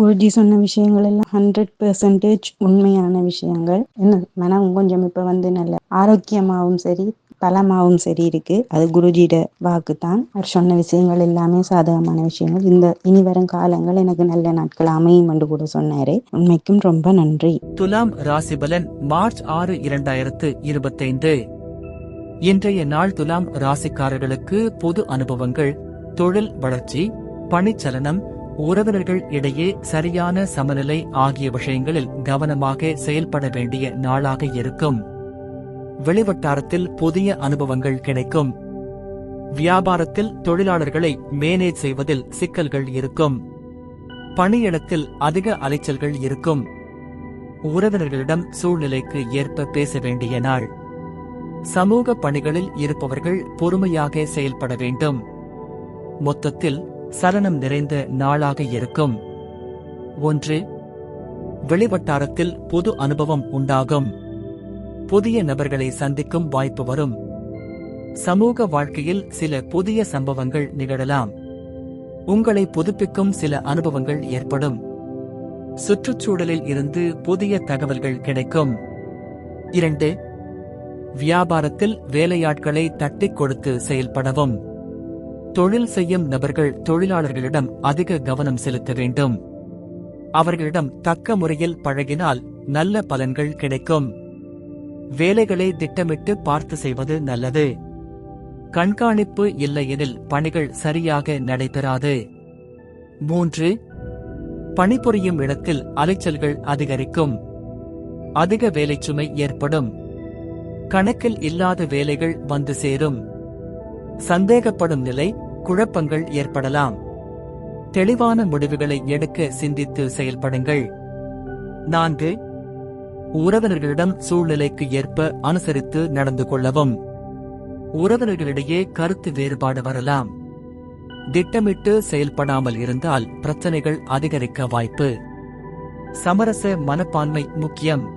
குருஜி சொன்ன விஷயங்கள் எல்லாம் ஹண்ட்ரட் பெர்சன்டேஜ் உண்மையான விஷயங்கள். என்ன? மனம் கொஞ்சம் இப்ப வந்து நல்ல ஆரோக்கியமாகவும் சரி பலமாகவும் சரி இருக்கு. அது குருஜியோட வாக்கு தான் அவர் சொன்ன விஷயங்கள் எல்லாமே சாதகமான விஷயங்கள். இந்த இனி வரும் காலங்கள் எனக்கு நல்ல நாட்கள் அமையும் என்று கூட சொன்னாரு. உண்மைக்கும் ரொம்ப நன்றி. துலாம் ராசிபலன் மார்ச் ஆறு இரண்டாயிரத்து இருபத்தைந்து. இன்றைய நாள் துலாம் ராசிக்காரர்களுக்கு பொது அனுபவங்கள் தொழில் வளர்ச்சி பணிச்சலனம் உறவினர்கள் இடையே சரியான சமநிலை ஆகிய விஷயங்களில் கவனமாக செயல்பட வேண்டிய நாளாக இருக்கும். வெளிவட்டாரத்தில் புதிய அனுபவங்கள் கிடைக்கும். வியாபாரத்தில் தொழிலாளர்களை மேனேஜ் செய்வதில் சிக்கல்கள் இருக்கும். பணியிடத்தில் அதிக அலைச்சல்கள் இருக்கும். உறவினர்களிடம் சூழ்நிலைக்கு ஏற்ப பேச வேண்டிய நாள். சமூக பணிகளில் இருப்பவர்கள் பொறுமையாக செயல்பட வேண்டும். மொத்தத்தில் சலனம் நிறைந்த நாளாக இருக்கும். ஒன்று வெளிவட்டாரத்தில் புது அனுபவம் உண்டாகும். புதிய நபர்களை சந்திக்கும் வாய்ப்பு வரும். சமூக வாழ்க்கையில் சில புதிய சம்பவங்கள் நிகழலாம். உங்களை புதுப்பிக்கும் சில அனுபவங்கள் ஏற்படும். சுற்றுச்சூழலில் இருந்து புதிய தகவல்கள் கிடைக்கும். இரண்டு வியாபாரத்தில் வேலையாட்களை தட்டிக் கொடுத்து செயல்படவும். தொழில் செய்யும் நபர்கள் தொழிலாளர்களிடம் அதிக கவனம் செலுத்த வேண்டும். அவர்களிடம் தக்க முறையில் பழகினால் நல்ல பலன்கள் கிடைக்கும். வேலைகளை திட்டமிட்டு பார்த்து செய்வது நல்லது. கண்காணிப்பு இல்லையெனில் பணிகள் சரியாக நடைபெறாது. மூன்று பணிபுரியும் இடத்தில் அலைச்சல்கள் அதிகரிக்கும். அதிக வேலைச்சுமை ஏற்படும். கணக்கில் இல்லாத வேலைகள் வந்து சேரும். சந்தேகப்படும் நிலை குழப்பங்கள் ஏற்படலாம். தெளிவான முடிவுகளை எடுக்க சிந்தித்து செயல்படுங்கள். நான்கு உறவினர்களிடம் சூழ்நிலைக்கு ஏற்ப அனுசரித்து நடந்து கொள்ளவும். உறவினர்களிடையே கருத்து வேறுபாடு வரலாம். திட்டமிட்டு செயல்படாமல் இருந்தால் பிரச்சனைகள் அதிகரிக்க வாய்ப்பு. சமரச மனப்பான்மை முக்கியம்.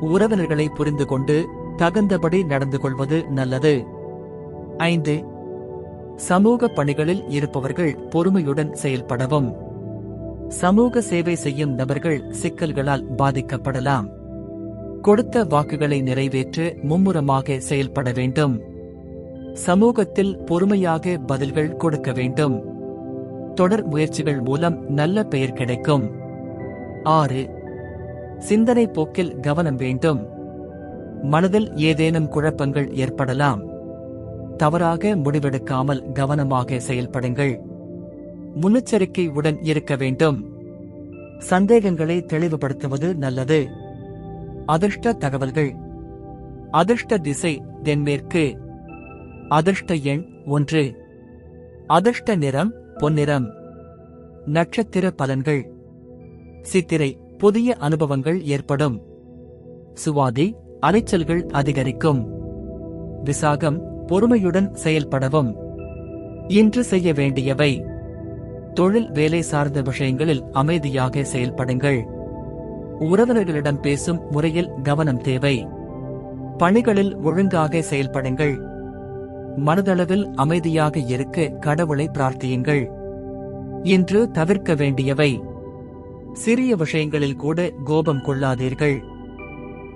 உறவினர்களை புரிந்து கொண்டு தகுந்தபடி நடந்து கொள்வது நல்லது. ஐந்து சமூக பணிகளில் இருப்பவர்கள் பொறுமையுடன் செயல்படவும். சமூக சேவை செய்யும் நபர்கள் சிக்கல்களால் பாதிக்கப்படலாம். கொடுத்த வாக்குகளை நிறைவேற்ற மும்முரமாக செயல்பட வேண்டும். சமூகத்தில் பொறுமையாக பதில்கள் கொடுக்க வேண்டும். தொடர் முயற்சிகள் மூலம் நல்ல பெயர் கிடைக்கும். ஆறு சிந்தனை போக்கில் கவனம் வேண்டும். மனதில் ஏதேனும் குழப்பங்கள் ஏற்படலாம். தவறாக முடிவெடுக்காமல் கவனமாக செயல்படுங்கள். முன்னெச்சரிக்கை உடன் இருக்க வேண்டும். சந்தேகங்களை தெளிவுபடுத்துவது நல்லது. அதிர்ஷ்ட தகவல்கள். அதிர்ஷ்ட திசை தென்மேற்கு. அதிர்ஷ்ட எண் ஒன்று. அதிர்ஷ்ட நிறம் பொன்னிறம். நட்சத்திர பலன்கள். சித்திரை புதிய அனுபவங்கள் ஏற்படும். சுவாதி அலைச்சல்கள் அதிகரிக்கும். விசாகம் பொறுமையுடன் செயல்படவும். இன்று செய்ய வேண்டியவை. தொழில் வேலை சார்ந்த விஷயங்களில் அமைதியாக செயல்படுங்கள். உறவினர்களிடம் பேசும் முறையில் கவனம் தேவை. பணிகளில் ஒழுங்காக செயல்படுங்கள். மனதளவில் அமைதியாக இருக்க கடவுளை பிரார்த்தியுங்கள். இன்று தவிர்க்க வேண்டியவை. சிறிய விஷயங்களில் கூட கோபம் கொள்ளாதீர்கள்.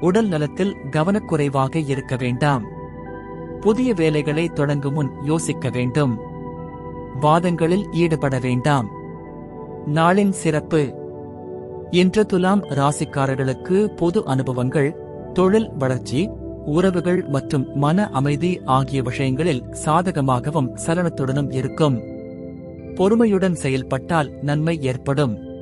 உடல் நலத்தில் கவனக்குறைவாக இருக்க வேண்டாம். புதிய வேலைகளை தொடங்கும் முன் யோசிக்க வேண்டும். வாதங்களில் ஈடுபட வேண்டாம். நாளின் சிறப்பு. இன்று துலாம் ராசிக்காரர்களுக்கு பொது அனுபவங்கள் தொழில் வளர்ச்சி உறவுகள் மற்றும் மன அமைதி ஆகிய விஷயங்களில் சாதகமாகவும் சலனத்துடனும் இருக்கும். பொறுமையுடன் செயல்பட்டால் நன்மை ஏற்படும்.